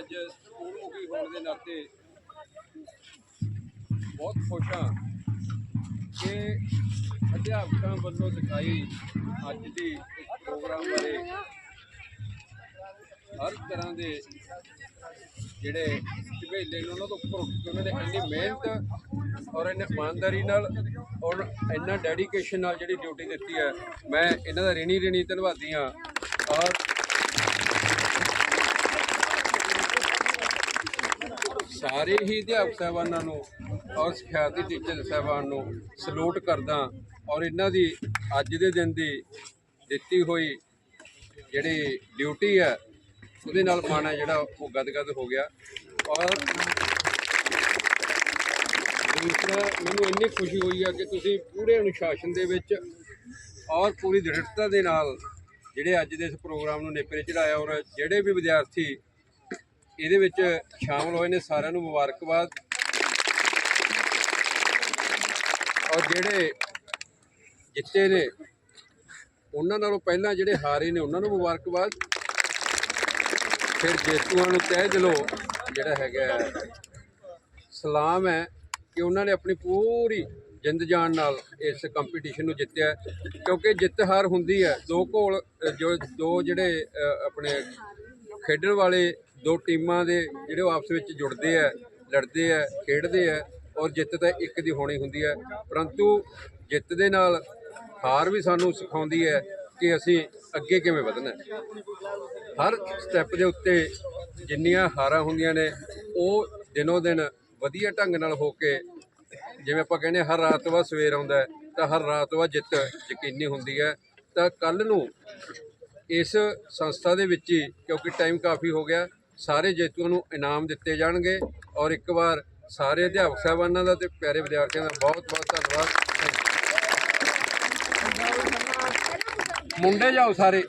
ਅੱਜ ਸਕੂਲ ਮੁਖੀ ਹੋਣ ਦੇ ਨਾਤੇ ਬਹੁਤ ਖੁਸ਼ ਹਾਂ ਕਿ ਅਧਿਆਪਕਾਂ ਵੱਲੋਂ ਦਿਖਾਈ ਅੱਜ ਦੀ ਇਸ ਪ੍ਰੋਗਰਾਮ ਬਾਰੇ। ਹਰ ਤਰ੍ਹਾਂ ਦੇ ਜਿਹੜੇ ਝਵੇਲੇ ਨੇ, ਉਹਨਾਂ ਤੋਂ ਉੱਪਰ ਉਹਨਾਂ ਨੇ ਇੰਨੀ ਮਿਹਨਤ ਔਰ ਇੰਨੇ ਇਮਾਨਦਾਰੀ ਨਾਲ ਔਰ ਇੰਨਾ ਡੈਡੀਕੇਸ਼ਨ ਨਾਲ ਜਿਹੜੀ ਡਿਊਟੀ ਦਿੱਤੀ ਹੈ, ਮੈਂ ਇਹਨਾਂ ਦਾ ਰਿਣੀ ਰਿਣੀ ਧੰਨਵਾਦੀ ਹਾਂ। ਔਰ ਸਾਰੇ ਹੀ ਅਧਿਆਪਕ ਸਾਹਿਬਾਨਾਂ ਨੂੰ ਔਰ ਸਿਖਿਆਰਥੀ ਟੀਚਰ ਸਾਹਿਬਾਨ ਨੂੰ ਸਲੂਟ ਕਰਦਾ ਔਰ ਇਹਨਾਂ ਦੀ ਅੱਜ ਦੇ ਦਿਨ ਦੀ ਦਿੱਤੀ ਹੋਈ ਜਿਹੜੀ ਡਿਊਟੀ ਹੈ, ਉਹਦੇ ਨਾਲ ਮਨ ਹੈ ਜਿਹੜਾ ਉਹ ਗਦਗਦ ਹੋ ਗਿਆ। ਔਰ ਦੂਸਰਾ, ਮੈਨੂੰ ਇੰਨੀ ਖੁਸ਼ੀ ਹੋਈ ਹੈ ਕਿ ਤੁਸੀਂ ਪੂਰੇ ਅਨੁਸ਼ਾਸਨ ਦੇ ਵਿੱਚ ਔਰ ਪੂਰੀ ਦ੍ਰਿੜਤਾ ਦੇ ਨਾਲ ਜਿਹੜੇ ਅੱਜ ਦੇ ਇਸ ਪ੍ਰੋਗਰਾਮ ਨੂੰ ਨੇਪਰੇ ਚੜਾਇਆ ਔਰ ਜਿਹੜੇ ਵੀ ਵਿਦਿਆਰਥੀ ਇਹਦੇ ਵਿੱਚ ਸ਼ਾਮਲ ਹੋਏ ਨੇ ਸਾਰਿਆਂ ਨੂੰ ਮੁਬਾਰਕਬਾਦ। ਔਰ ਜਿਹੜੇ ਜਿੱਤੇ ਨੇ, ਉਹਨਾਂ ਨਾਲੋਂ ਪਹਿਲਾਂ ਜਿਹੜੇ ਹਾਰੇ ਨੇ, ਉਹਨਾਂ ਨੂੰ ਮੁਬਾਰਕਬਾਦ। ਫਿਰ ਜੇਤੂਆਂ ਨੂੰ ਤਹਿ ਦਿਲੋਂ ਜਿਹੜਾ ਹੈਗਾ ਸਲਾਮ ਹੈ ਕਿ ਉਹਨਾਂ ਨੇ ਆਪਣੀ ਪੂਰੀ ਜਿੰਦ ਜਾਨ ਨਾਲ ਇਸ ਕੰਪੀਟੀਸ਼ਨ ਨੂੰ ਜਿੱਤਿਆ ਕਿਉਂਕਿ ਜਿੱਤ ਹਾਰ ਹੁੰਦੀ ਹੈ। ਦੋ ਘੋਲ ਜੋ, ਦੋ ਜਿਹੜੇ ਆਪਣੇ ਖੇਡਣ ਵਾਲੇ ਦੋ ਟੀਮਾਂ ਦੇ ਜਿਹੜੇ ਉਹ ਆਪਸ ਵਿੱਚ ਜੁੜਦੇ ਆ ਲੜਦੇ ਆ ਖੇਡਦੇ ਆ ਔਰ ਜਿੱਤ ਤਾਂ ਇੱਕ ਦੀ ਹੋਣੀ ਹੁੰਦੀ ਹੈ ਪਰੰਤੂ ਜਿੱਤ ਦੇ ਨਾਲ ਹਾਰ ਵੀ ਸਾਨੂੰ ਸਿਖਾਉਂਦੀ ਹੈ ਕਿ ਅਸੀਂ ਅੱਗੇ ਕਿਵੇਂ ਵਧਣਾ। ਹਰ ਸਟੈਪ ਦੇ ਉੱਤੇ ਜਿੰਨੀਆਂ ਹਾਰਾਂ ਹੁੰਦੀਆਂ ਨੇ ਉਹ ਦਿਨੋ ਦਿਨ ਵਧੀਆ ਢੰਗ ਨਾਲ ਹੋ ਕੇ ਜਿਵੇਂ ਆਪਾਂ ਕਹਿੰਦੇ ਹਾਂ, ਹਰ ਰਾਤ ਬਾਅਦ ਸਵੇਰ ਆਉਂਦਾ ਤਾਂ ਹਰ ਰਾਤ ਬਾਅਦ ਜਿੱਤ ਯਕੀਨੀ ਹੁੰਦੀ ਹੈ। ਤਾਂ ਕੱਲ ਨੂੰ ਇਸ ਸੰਸਥਾ ਦੇ ਵਿੱਚ ਹੀ ਕਿਉਂਕਿ ਟਾਈਮ ਕਾਫੀ ਹੋ ਗਿਆ ਸਾਰੇ ਜੇਤੂਆਂ ਨੂੰ ਇਨਾਮ ਦਿੱਤੇ ਜਾਣਗੇ ਔਰ ਇੱਕ ਵਾਰ ਸਾਰੇ ਅਧਿਆਪਕ ਸਾਹਿਬਾਨਾਂ ਦਾ ਤੇ ਪਿਆਰੇ ਵਿਦਿਆਰਥੀਆਂ ਦਾ ਬਹੁਤ ਬਹੁਤ ਧੰਨਵਾਦ। ਮੁੰਡੇ ਜਾਓ ਸਾਰੇ।